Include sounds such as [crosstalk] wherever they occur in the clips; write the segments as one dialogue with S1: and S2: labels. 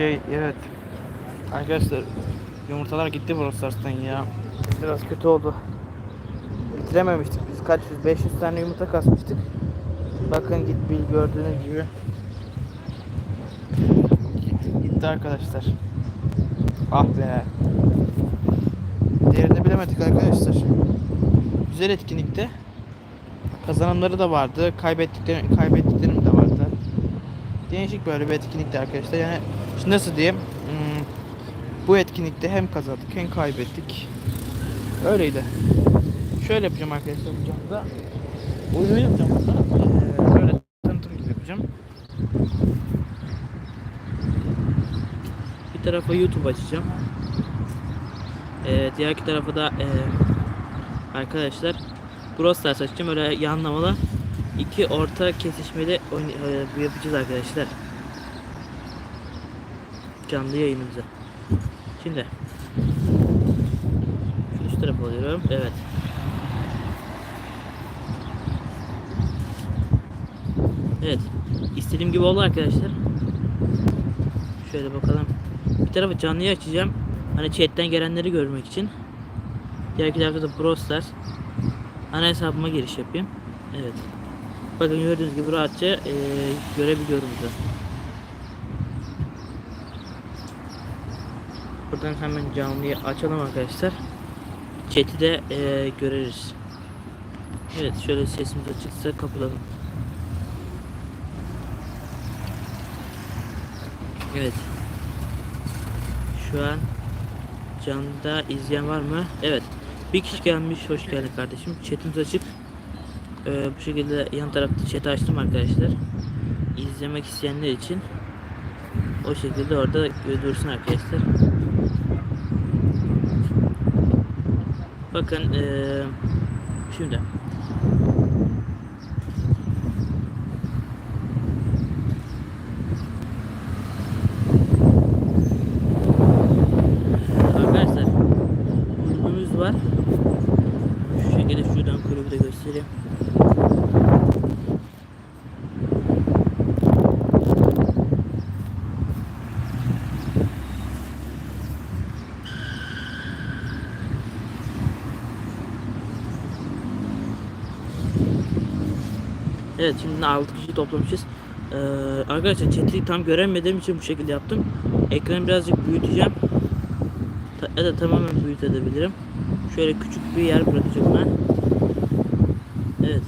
S1: Okey evet. Arkadaşlar yumurtalar gitti Brawl ya. Biraz kötü oldu. Bitirememiştik biz kaç yüz 500 tane yumurta kasmıştık. Bakın git bil gördüğünüz gibi. Gitti, gitti arkadaşlar. Ah be. Değerini bilemedik arkadaşlar. Güzel etkinlikte. Kazananları da vardı. Kaybettiklerim, kaybettiklerim. Değişik böyle bir etkinlikti arkadaşlar. Yani şimdi nasıl diyeyim? Hmm, bu etkinlikte hem kazandık hem kaybettik. Öyleydi. Şöyle yapacağım arkadaşlar bu camda. Oyunu yapacağım burada. Ee, böyle tanıtım gibi yapacağım. Bir tarafa YouTube açacağım. Ee, diğer iki tarafa da ee, arkadaşlar Brawl Stars açacağım. Öyle yanlamalı iki orta kesişmeli oyun e, yapacağız arkadaşlar. Canlı yayınımıza. Şimdi üst tarafa alıyorum. Evet. Evet. İstediğim gibi oldu arkadaşlar. Şöyle bakalım. Bir tarafı canlıyı açacağım. Hani chatten gelenleri görmek için. Diğer tarafta da Brawl Stars. Ana hesabıma giriş yapayım. Evet. Bakın gördüğünüz gibi rahatça e, görebiliyorum da. Buradan hemen canlıyı açalım arkadaşlar. Chat'i de e, görürüz. Evet şöyle sesimiz açıksa kapatalım. Evet. Şu an canlıda izleyen var mı? Evet. Bir kişi gelmiş. Hoş geldin kardeşim. Chat'imiz açık. Ee, bu şekilde yan tarafta chat açtım arkadaşlar. İzlemek isteyenler için o şekilde orada dursun arkadaşlar. Bakın ee, şimdi arkadaşlar kulübümüz var. Şu şekilde şuradan kulübü de göstereyim. Evet şimdi 6 kişi toplamışız. Ee, arkadaşlar chat'i tam göremediğim için bu şekilde yaptım. Ekranı birazcık büyüteceğim. Ta ya da tamamen büyütebilirim. Şöyle küçük bir yer bırakacağım ben. Evet.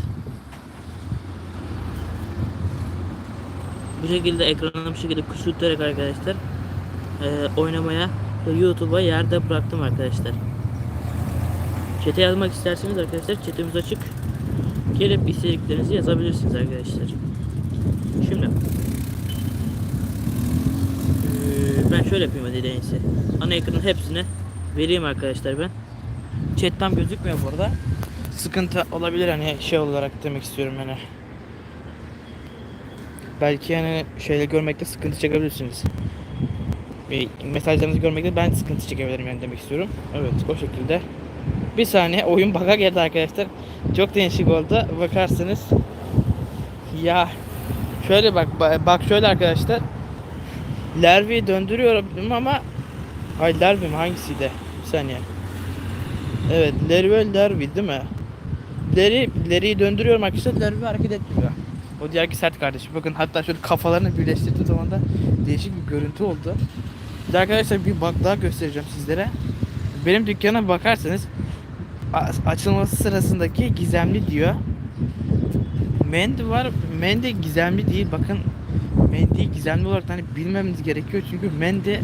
S1: Bu şekilde ekranı bu şekilde küçülterek arkadaşlar e, oynamaya ve YouTube'a yerde bıraktım arkadaşlar. Chat'e yazmak isterseniz arkadaşlar chat'imiz açık. Gelip istediklerinizi yazabilirsiniz arkadaşlar. Şimdi ben şöyle yapayım hadi en iyisi. Ana ekranın hepsini vereyim arkadaşlar ben. Chat tam gözükmüyor burada. Sıkıntı olabilir hani şey olarak demek istiyorum yani. Belki yani şeyle görmekte sıkıntı çekebilirsiniz. Bir mesajlarınızı görmekte ben sıkıntı çekebilirim yani demek istiyorum. Evet o şekilde. Bir saniye oyun bug'a geldi arkadaşlar. Çok değişik oldu. Bakarsınız. Ya şöyle bak ba- bak şöyle arkadaşlar. Lervi döndürüyorum ama Ay Lervi mi hangisiydi? Bir saniye. Evet Lervi Lervi değil mi? Leri, Leri'yi döndürüyorum arkadaşlar. Lervi hareket etmiyor. O diğer ki sert kardeşim. Bakın hatta şöyle kafalarını birleştirdiğim zaman da değişik bir görüntü oldu. Bir arkadaşlar bir bak daha göstereceğim sizlere. Benim dükkana bakarsanız açılması sırasındaki gizemli diyor. Mendy var. Mendy gizemli değil. Bakın Mendy'yi gizemli olarak hani bilmemiz gerekiyor. Çünkü Mendy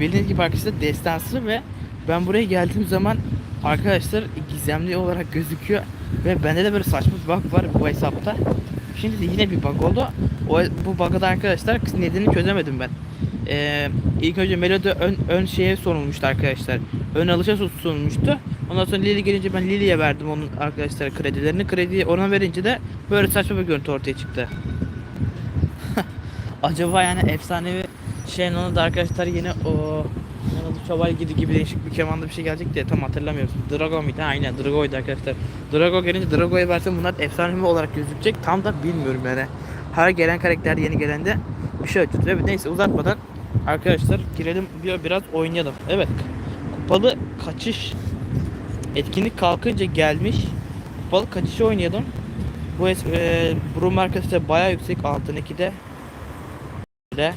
S1: bildiğiniz gibi arkadaşlar destansı ve ben buraya geldiğim zaman arkadaşlar gizemli olarak gözüküyor ve bende de böyle saçma bir bug var bu hesapta. Şimdi de yine bir bug oldu. O, bu bug'ı da arkadaşlar nedenini çözemedim ben. Ee, ilk önce Melody ön, ön şeye sorulmuştu arkadaşlar. Ön alışa sunulmuştu. Ondan sonra Lily gelince ben Lily'ye verdim onun arkadaşlar kredilerini. Krediyi ona verince de böyle saçma bir görüntü ortaya çıktı. [laughs] Acaba yani efsanevi şeyin onu da arkadaşlar yine o Anadolu Şövalye gibi gibi değişik bir kemanda bir şey gelecek diye tam hatırlamıyorum. Drago muydu? Ha, Aynen Drago'ydu arkadaşlar. Drago gelince Drago'ya versem bunlar efsanevi olarak gözükecek. Tam da bilmiyorum yani. Her gelen karakter yeni gelen de bir şey açıklıyor. Neyse uzatmadan Arkadaşlar girelim bir- biraz oynayalım. Evet. Kupalı kaçış etkinlik kalkınca gelmiş. Kupalı kaçışı oynayalım. Bu es e, Brum arkadaşlar bayağı yüksek altın 2'de. Böyle.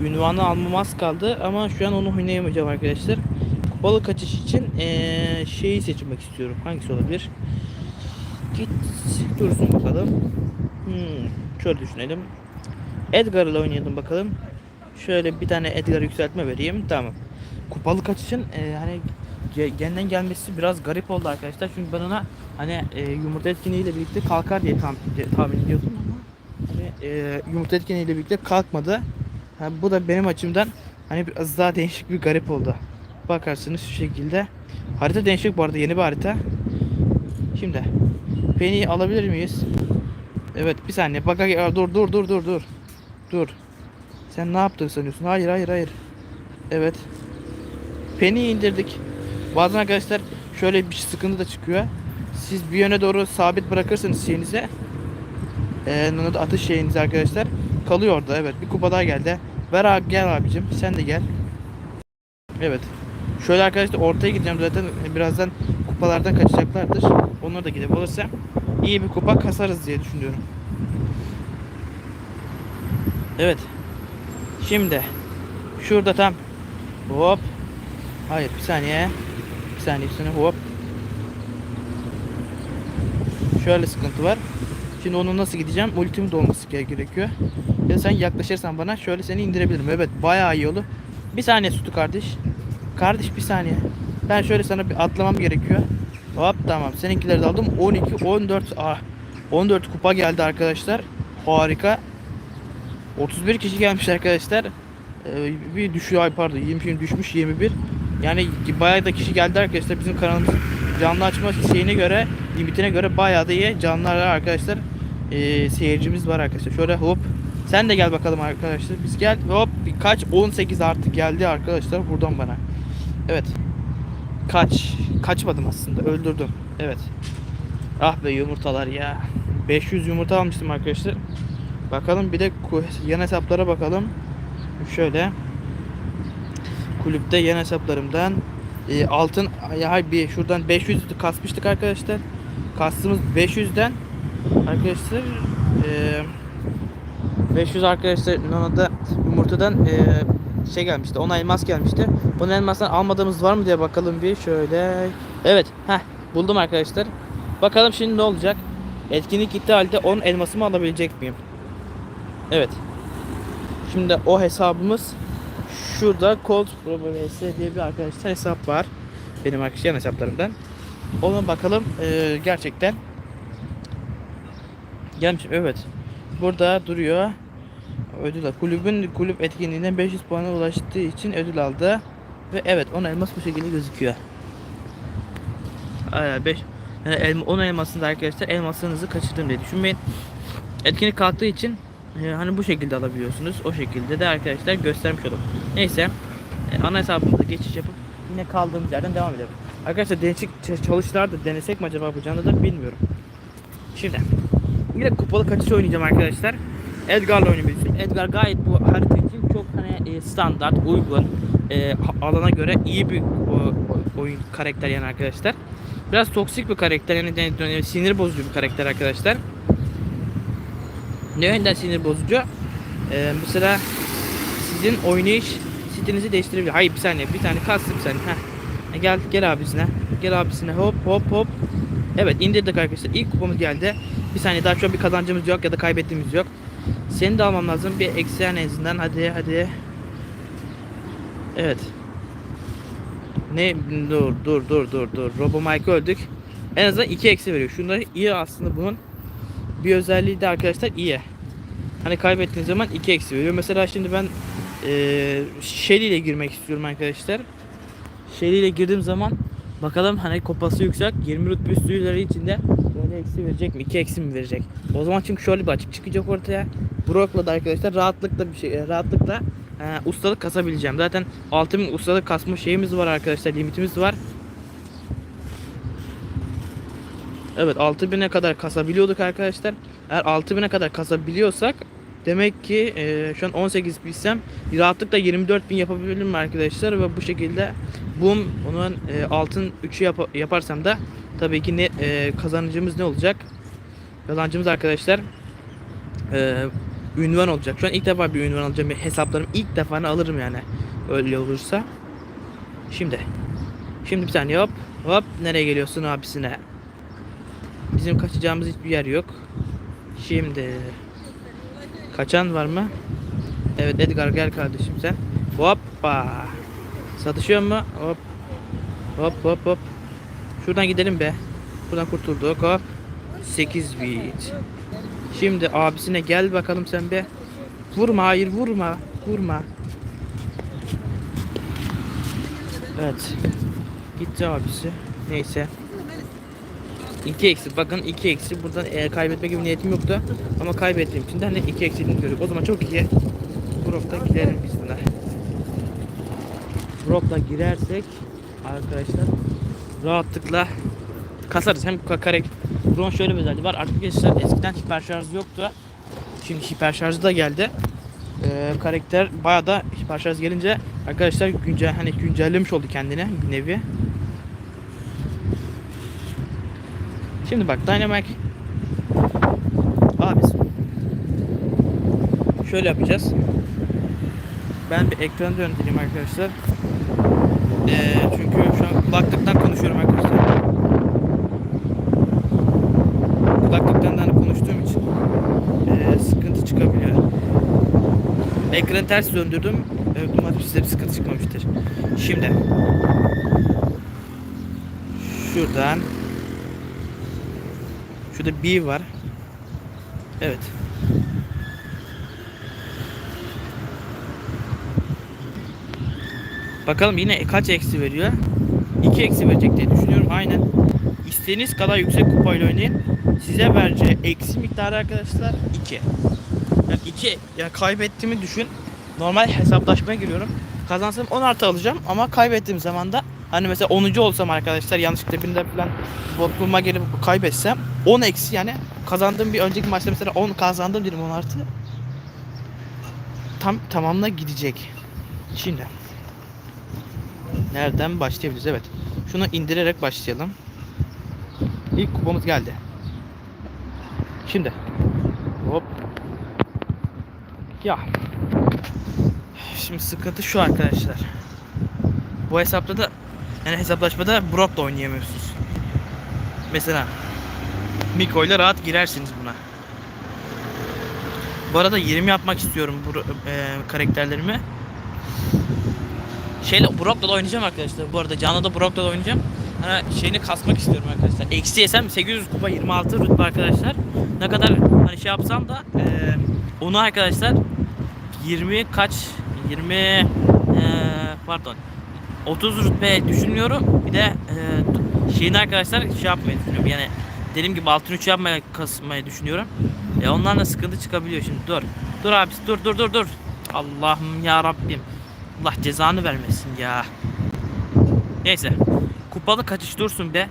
S1: Ünvanı almam az kaldı ama şu an onu oynayamayacağım arkadaşlar. Kupalı kaçış için e, şeyi seçmek istiyorum. Hangisi olabilir? Git dursun bakalım. Hmm, şöyle düşünelim. Edgar ile oynayalım bakalım. Şöyle bir tane Edgar yükseltme vereyim. Tamam. Kupalı kaçışın e, hani genden gelmesi biraz garip oldu arkadaşlar. Çünkü ben ona hani e, yumurta etkinliğiyle birlikte kalkar diye tam, tahmin ediyordum ama hani, e, yumurta etkinliğiyle birlikte kalkmadı. Ha, bu da benim açımdan hani biraz daha değişik bir garip oldu. Bakarsınız şu şekilde. Harita değişik bu arada yeni bir harita. Şimdi Penny'yi alabilir miyiz? Evet bir saniye bak dur dur dur dur dur. Dur. Sen ne yaptın sanıyorsun? Hayır hayır hayır. Evet. Penny'yi indirdik. Bazen arkadaşlar şöyle bir sıkıntı da çıkıyor. Siz bir yöne doğru sabit bırakırsanız şeyinize e, atış şeyinizi arkadaşlar kalıyor orada. Evet bir kupa daha geldi. Ver abi gel abicim sen de gel. Evet. Şöyle arkadaşlar ortaya gideceğim zaten birazdan kupalardan kaçacaklardır. Onları da gidip alırsam iyi bir kupa kasarız diye düşünüyorum. Evet. Şimdi şurada tam hop hayır bir saniye bir saniye saniye hop şöyle sıkıntı var. Şimdi onu nasıl gideceğim? Ultim dolması ge- gerekiyor. Ya sen yaklaşırsan bana şöyle seni indirebilirim. Evet bayağı iyi olur. Bir saniye Sutu kardeş. Kardeş bir saniye. Ben şöyle sana bir atlamam gerekiyor. Hop tamam. Seninkileri de aldım. 12 14 ah 14 kupa geldi arkadaşlar. Harika. 31 kişi gelmiş arkadaşlar. Ee, bir düşüyor ay pardon 20 kişi düşmüş 21. Yani bayağı da kişi geldi arkadaşlar bizim kanalımız canlı açma şeyine göre limitine göre bayağı da iyi canlılar arkadaşlar. Ee, seyircimiz var arkadaşlar. Şöyle hop sen de gel bakalım arkadaşlar. Biz gel hop kaç 18 artık geldi arkadaşlar buradan bana. Evet. Kaç. Kaçmadım aslında. Öldürdüm. Evet. Ah be yumurtalar ya. 500 yumurta almıştım arkadaşlar. Bakalım bir de yan hesaplara bakalım. Şöyle. Kulüpte yan hesaplarımdan e, altın ya bir şuradan 500 kasmıştık arkadaşlar. Kastığımız 500'den arkadaşlar e, 500 arkadaşlar Nono'da yumurtadan e, şey gelmişti. 10 elmas gelmişti. 10 elmasdan almadığımız var mı diye bakalım bir şöyle. Evet. Heh buldum arkadaşlar. Bakalım şimdi ne olacak? Etkinlik gitti halde 10 elmasımı alabilecek miyim? Evet. Şimdi o hesabımız şurada Cold Pro VS diye bir arkadaşlar hesap var. Benim arkadaşlar hesaplarımdan. Ona bakalım ee, gerçekten gelmiş. Evet. Burada duruyor. Ödül al. Kulübün kulüp etkinliğinden 500 puana ulaştığı için ödül aldı. Ve evet 10 elmas bu şekilde gözüküyor. Aa, 5 yani elma, 10 elmasında arkadaşlar elmaslarınızı kaçırdım diye düşünmeyin. Etkinlik kalktığı için e, hani bu şekilde alabiliyorsunuz. O şekilde de arkadaşlar göstermiş oldum. Neyse e, ana hesabımıza geçiş yapıp yine kaldığımız yerden devam edelim. Arkadaşlar değişik çalışlar da denesek mi acaba canlı da bilmiyorum. Şimdi yine kupalı kaçış oynayacağım arkadaşlar. Edgar'la düşünüyorum. Edgar gayet bu harita için çok hani e, standart, uygun, e, alana göre iyi bir oyun karakter yani arkadaşlar. Biraz toksik bir karakter yani sinir bozucu bir karakter arkadaşlar. Ne yönden sinir bozucu? Ee, mesela sizin oynayış stilinizi değiştirebilir. Hayır bir saniye bir tane kastı bir saniye. Heh. E, Gel gel abisine. Gel abisine hop hop hop. Evet indirdik arkadaşlar. İlk kupamız geldi. Bir saniye daha an bir kazancımız yok ya da kaybettiğimiz yok. Seni de almam lazım. Bir eksi en azından. Hadi hadi. Evet. Ne dur dur dur dur dur. Robo Mike öldük. En azından 2 eksi veriyor. Şunları iyi aslında bunun bir özelliği de arkadaşlar iyi. Hani kaybettiğiniz zaman 2 eksi veriyor. Mesela şimdi ben eee Shelly ile girmek istiyorum arkadaşlar. Shelly ile girdiğim zaman bakalım hani kopası yüksek 20 rütbe üstüleri içinde böyle eksi verecek mi? 2 eksi mi verecek? O zaman çünkü şöyle bir açık çıkacak ortaya. Brock'la da arkadaşlar rahatlıkla bir şey rahatlıkla e, ustalık kasabileceğim. Zaten 6000 ustalık kasma şeyimiz var arkadaşlar. Limitimiz var. Evet 6000'e kadar kasabiliyorduk arkadaşlar. Eğer 6000'e kadar kasabiliyorsak Demek ki e, şu an 18 bilsem rahatlıkla 24 bin yapabilirim arkadaşlar ve bu şekilde boom onun e, altın 3'ü yap- yaparsam da tabii ki ne e, kazancımız ne olacak? Kazancımız arkadaşlar e, ünvan olacak. Şu an ilk defa bir ünvan alacağım. Hesaplarım ilk defa alırım yani. Öyle olursa. Şimdi. Şimdi bir saniye hop. Hop. Nereye geliyorsun abisine? Bizim kaçacağımız hiçbir yer yok. Şimdi. Kaçan var mı? Evet Edgar gel kardeşim sen. Hoppa. Satışıyor mu? Hop. Hop hop hop. Şuradan gidelim be. Buradan kurtulduk hop. 8 bit. Şimdi abisine gel bakalım sen be. Vurma hayır vurma. Vurma. Evet. Gitti abisi. Neyse. 2 eksi. Bakın 2 eksi. Buradan e, kaybetme gibi niyetim yoktu. Ama kaybettiğim için de hani 2 eksiğini görüyoruz. O zaman çok iyi. Brok'ta girelim biz buna. Brok'la girersek arkadaşlar rahatlıkla kasarız. Hem ka- kare Bron şöyle bir özelliği var. Gençler eskiden hiper şarj yoktu. Şimdi hiper şarjı da geldi. Ee, karakter bayağı da hiper şarj gelince arkadaşlar güncel hani güncellemiş oldu kendine bir nevi. Şimdi bak Dynamic Abi şöyle yapacağız. Ben bir ekranı döndüreyim arkadaşlar. Ee, çünkü şu an kulaklıktan konuşuyorum arkadaşlar. Kulaklıktan da hani konuştuğum için ee, sıkıntı çıkabiliyor. Ekranı ters döndürdüm. Ee, umarım size bir sıkıntı çıkmamıştır. Şimdi şuradan Şurada B var. Evet. Bakalım yine kaç eksi veriyor? 2 eksi verecek diye düşünüyorum. Aynen. İstediğiniz kadar yüksek kupayla oynayın. Size vereceği eksi miktarı arkadaşlar 2. Yani 2 yani kaybettiğimi düşün. Normal hesaplaşmaya giriyorum. Kazansam 10 artı alacağım ama kaybettiğim zaman da hani mesela 10. olsam arkadaşlar yanlışlıkla birinde falan botluğuma gelip kaybetsem 10 eksi yani kazandığım bir önceki maçta mesela 10 kazandım dedim 10 artı tam tamamına gidecek. Şimdi nereden başlayabiliriz? Evet. Şunu indirerek başlayalım. İlk kupamız geldi. Şimdi hop ya Şimdi sıkıntı şu arkadaşlar. Bu hesapta da yani hesaplaşmada Brock'la oynayamıyorsunuz. Mesela Miko ile rahat girersiniz buna. Bu arada 20 yapmak istiyorum bu e, karakterlerimi. Şeyle Brock'la da oynayacağım arkadaşlar. Bu arada canlı da Brock'la da oynayacağım. Hani şeyini kasmak istiyorum arkadaşlar. Eksi yesem 800 kupa 26 rütbe arkadaşlar. Ne kadar hani şey yapsam da e, onu arkadaşlar 20 kaç 20 e, pardon 30 rütbe düşünüyorum. Bir de e, şeyini arkadaşlar şey yapmayı düşünüyorum. Yani dediğim gibi altın 3 yapmaya kasmayı düşünüyorum. E ondan da sıkıntı çıkabiliyor şimdi. Dur. Dur abi dur dur dur dur. Allah'ım ya Rabbim. Allah cezanı vermesin ya. Neyse. Kupalı kaçış dursun be.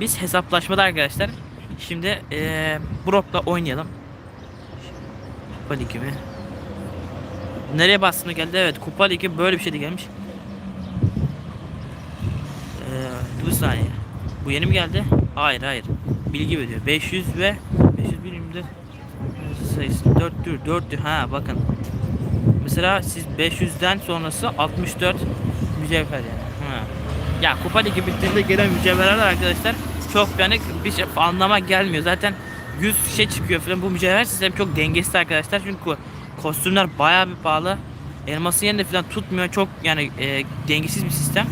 S1: Biz hesaplaşmada arkadaşlar. Şimdi e, Brock'la oynayalım. Kupa ligi mi? Nereye bastığına geldi? Evet Kupa Ligi böyle bir şeydi gelmiş. Ee, bir saniye. Bu yeni mi geldi? Hayır hayır. Bilgi veriyor. 500 ve 500 birimde sayısı 4'tür 4'tür. Ha bakın. Mesela siz 500'den sonrası 64 mücevher yani. Ha. Ya Kupa Ligi bittiğinde gelen mücevherler arkadaşlar çok yani bir şey anlama gelmiyor. Zaten 100 şey çıkıyor falan. Bu mücevher sistemi çok dengesiz arkadaşlar. Çünkü kostümler bayağı bir pahalı. Elmasın yerinde falan tutmuyor. Çok yani e, dengesiz bir sistem.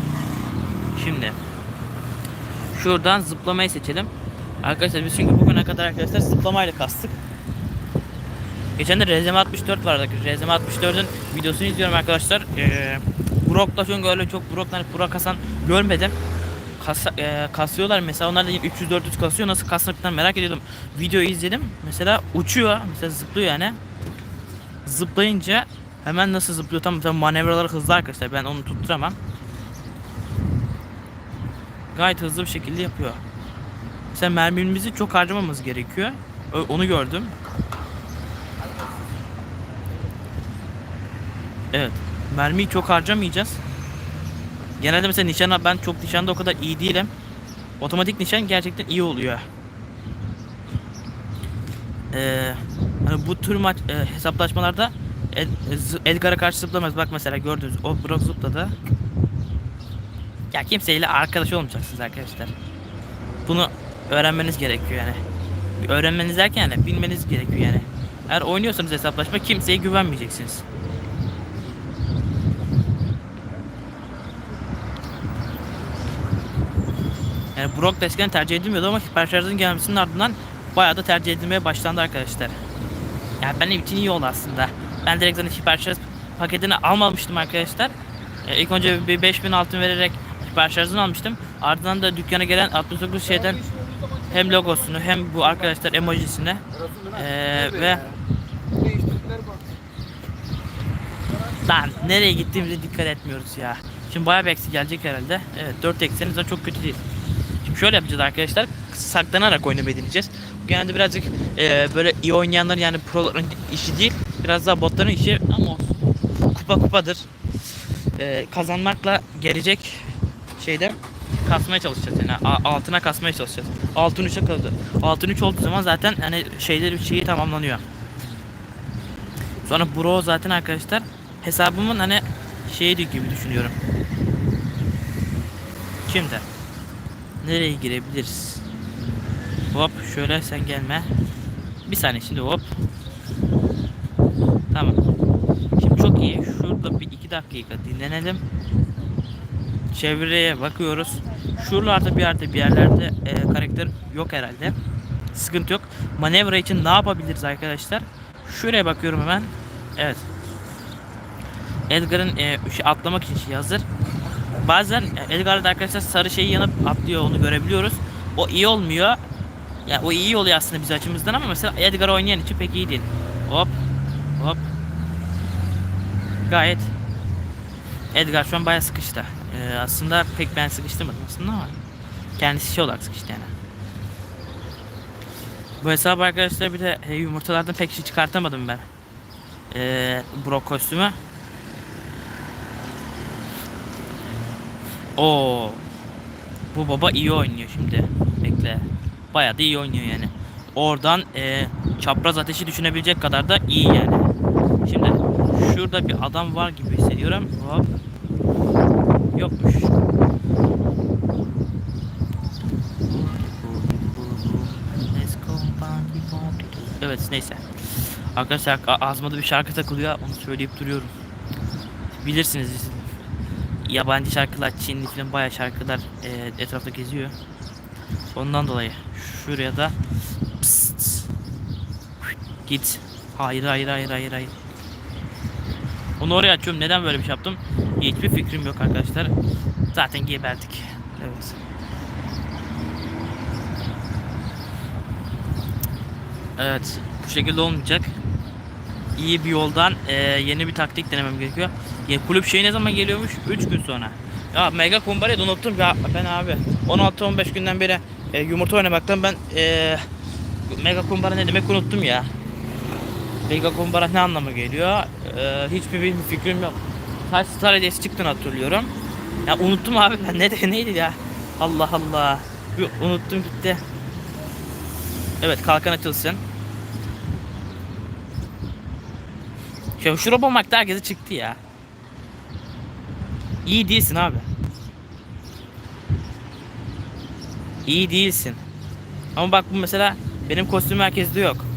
S1: Şimdi şuradan zıplamayı seçelim. Arkadaşlar biz çünkü bugüne kadar arkadaşlar zıplamayla kastık. Geçen de RZM 64 vardı. RZM 64'ün videosunu izliyorum arkadaşlar. Ee, Brock'la çünkü öyle çok Brock'tan Pro kasan görmedim. Kasa, e, kasıyorlar mesela onlar da 300-400 kasıyor nasıl kastıklarını merak ediyordum. Videoyu izledim mesela uçuyor mesela zıplıyor yani zıplayınca hemen nasıl zıplıyor tam tam manevraları hızlı arkadaşlar ben onu tutturamam. Gayet hızlı bir şekilde yapıyor. Mesela mermimizi çok harcamamız gerekiyor. Onu gördüm. Evet. Mermiyi çok harcamayacağız. Genelde mesela nişana ben çok nişanda o kadar iyi değilim. Otomatik nişan gerçekten iyi oluyor. Ee, hani bu tür maç e, hesaplaşmalarda z- Edgar'a karşı zıplamaz. Bak mesela gördünüz o Brock zıpladı. Ya kimseyle arkadaş olmayacaksınız arkadaşlar. Bunu öğrenmeniz gerekiyor yani. Öğrenmeniz derken yani bilmeniz gerekiyor yani. Eğer oynuyorsanız hesaplaşma kimseye güvenmeyeceksiniz. Yani Brock da eskiden tercih edilmiyordu ama hiperşarjın gelmesinin ardından bayağı da tercih edilmeye başlandı arkadaşlar. Yani benim için iyi oldu aslında. Ben direkt zaten hiperşarj paketini almamıştım arkadaşlar. Ee, ilk önce bir 5000 altın vererek hiperşarjını almıştım. Ardından da dükkana gelen 69 şeyden hem logosunu hem bu arkadaşlar emojisini ee, ve Lan nereye gittiğimize dikkat etmiyoruz ya. Şimdi bayağı bir eksi gelecek herhalde. Evet 4 ekseniz de çok kötü değil. Şimdi şöyle yapacağız arkadaşlar. Saklanarak oynamayı deneyeceğiz. Genelde birazcık e, böyle iyi oynayanlar yani proların işi değil. Biraz daha botların işi ama olsun. Kupa kupadır. E, kazanmakla gelecek şeyde kasmaya çalışacağız yani altına kasmaya çalışacağız. Altın 3'e kaldı. Altın 3 olduğu zaman zaten hani şeyler şeyi tamamlanıyor. Sonra bro zaten arkadaşlar hesabımın hani şeydi gibi düşünüyorum. Şimdi nereye girebiliriz? Hop şöyle sen gelme. Bir saniye şimdi hop. Tamam. Şimdi çok iyi. Şurada bir iki dakika dinlenelim. Çevreye bakıyoruz. Şuralarda bir yerde bir yerlerde e, karakter yok herhalde. Sıkıntı yok. Manevra için ne yapabiliriz arkadaşlar? Şuraya bakıyorum hemen. Evet. Edgar'ın e, şey atlamak için şey hazır. Bazen e, Edgar'da arkadaşlar sarı şeyi yanıp atlıyor onu görebiliyoruz. O iyi olmuyor. Ya o iyi oluyor aslında biz açımızdan ama mesela Edgar oynayan için pek iyi değil. Hop. Hop. Gayet Edgar şu an bayağı sıkıştı. Ee, aslında pek ben sıkıştırmadım aslında ama kendisi şey olarak sıkıştı yani. Bu hesabı arkadaşlar bir de e, yumurtalardan pek şey çıkartamadım ben. Ee, Brock kostümü. Oo. Bu baba iyi oynuyor şimdi. Bekle. Bayağı da iyi oynuyor yani. Oradan e, çapraz ateşi düşünebilecek kadar da iyi yani. Şimdi şurada bir adam var gibi hissediyorum. Hop. Yokmuş. Evet neyse. Arkadaşlar ağzıma da bir şarkı takılıyor. Onu söyleyip duruyorum. Bilirsiniz yabancı şarkılar, Çinli falan bayağı şarkılar e, etrafta geziyor. Ondan dolayı şuraya da pst, git. Hayır hayır hayır hayır hayır. Onu oraya açıyorum. Neden böyle bir şey yaptım? Hiçbir fikrim yok arkadaşlar. Zaten geberdik. Evet. Evet. Bu şekilde olmayacak. İyi bir yoldan e, yeni bir taktik denemem gerekiyor. Ya kulüp şey ne zaman geliyormuş? 3 gün sonra. Ya Mega Kumbare'yi de unuttum ya ben abi. 16-15 günden beri e, yumurta oynamaktan ben e, Mega Kumbara ne demek unuttum ya. Mega Kumbara ne anlama geliyor? E, hiçbir bir fikrim yok. Kaç Star hediyesi çıktığını hatırlıyorum. Ya unuttum abi ben ne de neydi ya. Allah Allah. Bir unuttum gitti. Evet kalkan açılsın. Şu, şu Robomark'ta herkese çıktı ya. İyi değilsin abi. İyi değilsin. Ama bak bu mesela benim kostüm herkeste yok.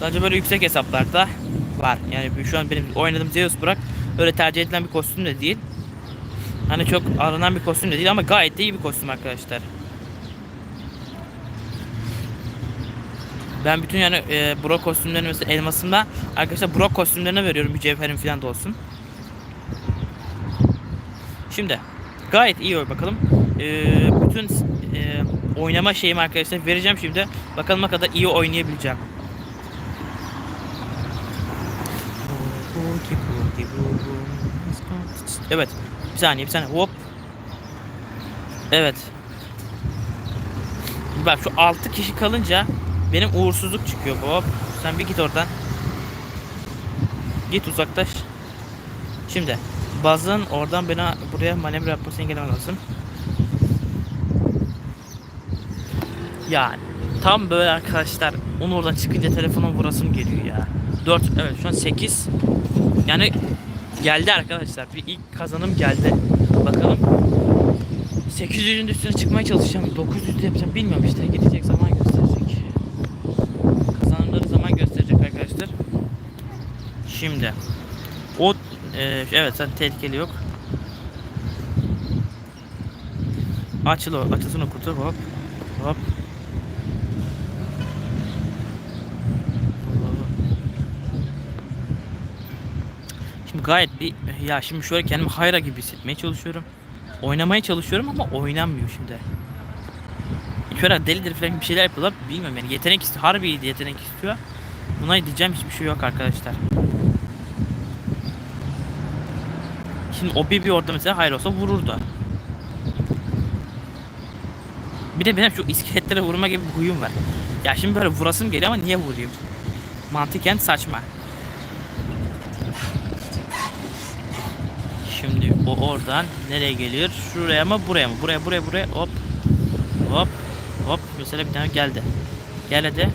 S1: Sadece böyle yüksek hesaplarda var. Yani şu an benim oynadığım Zeus bırak öyle tercih edilen bir kostüm de değil. Hani çok aranan bir kostüm de değil ama gayet de iyi bir kostüm arkadaşlar. Ben bütün yani e, Brock kostümlerini mesela elmasımda arkadaşlar Brock kostümlerine veriyorum mücevherim falan da olsun. Şimdi gayet iyi oy bakalım. Ee, bütün e, oynama şeyimi arkadaşlar vereceğim şimdi. Bakalım ne kadar iyi oynayabileceğim. Evet. Bir saniye bir saniye. Hop. Evet. Bak şu 6 kişi kalınca benim uğursuzluk çıkıyor. Hop. Sen bir git oradan. Git uzaklaş. Şimdi bazın oradan bana buraya manevra yapması engellemem lazım. Yani tam böyle arkadaşlar onu oradan çıkınca telefonun vurasım geliyor ya. 4 evet şu an 8. Yani geldi arkadaşlar. Bir ilk kazanım geldi. Bakalım. 800'ün üstüne çıkmaya çalışacağım. 900'de yapacağım. Bilmiyorum işte. Gidecek zaman gösterecek. Kazanımları zaman gösterecek arkadaşlar. Şimdi o e, evet zaten tehlikeli yok. Açıl o, açılsın o kutu hop hop. Şimdi gayet bir ya şimdi şöyle kendimi hayra gibi hissetmeye çalışıyorum. Oynamaya çalışıyorum ama oynanmıyor şimdi. Şöyle delidir falan bir şeyler yapıyorlar bilmiyorum yani yetenek istiyor. Harbi yetenek istiyor. Buna diyeceğim hiçbir şey yok arkadaşlar. Şimdi o bir orada mesela hayır olsa vururdu. Bir de benim şu iskeletlere vurma gibi bir huyum var. Ya şimdi böyle vurasım geliyor ama niye vurayım? Mantıken saçma. Şimdi o oradan nereye geliyor? Şuraya mı buraya mı? Buraya buraya buraya hop hop hop mesela bir tane geldi. Gel hadi.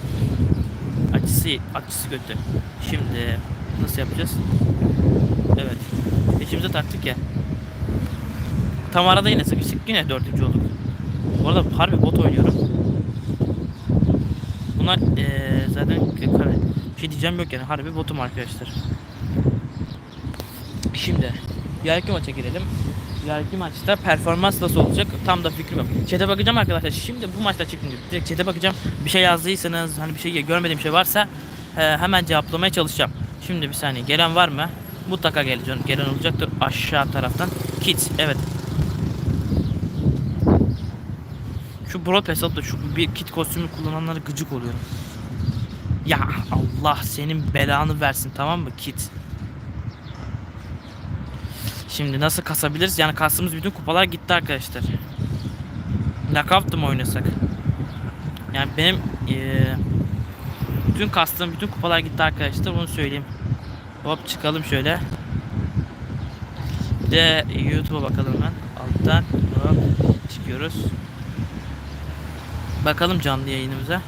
S1: Açısı açısı kötü. Şimdi nasıl yapacağız? Evet. İçimize taktık ya. Tam arada yine sıkıştık. Yine dördüncü olduk. Bu arada harbi bot oynuyorum. Buna eee zaten bir şey diyeceğim yok yani. Harbi botum arkadaşlar. Şimdi yarınki maça girelim. Yarınki maçta performans nasıl olacak tam da fikrim yok. Chat'e bakacağım arkadaşlar. Şimdi bu maçta çıktım. Direkt chat'e bakacağım. Bir şey yazdıysanız hani bir şey görmediğim şey varsa e, hemen cevaplamaya çalışacağım. Şimdi bir saniye gelen var mı? Mutlaka gelecek. Gelen olacaktır aşağı taraftan. Kids evet. Şu Brawl Pass da şu bir kit kostümü kullananlara gıcık oluyorum. Ya Allah senin belanı versin tamam mı kit? Şimdi nasıl kasabiliriz? Yani kastığımız bütün kupalar gitti arkadaşlar. Knockout mı oynasak? Yani benim eee bütün kastığım bütün kupalar gitti arkadaşlar bunu söyleyeyim. Hop çıkalım şöyle. Bir de YouTube'a bakalım ben. Alttan hop çıkıyoruz. Bakalım canlı yayınımıza.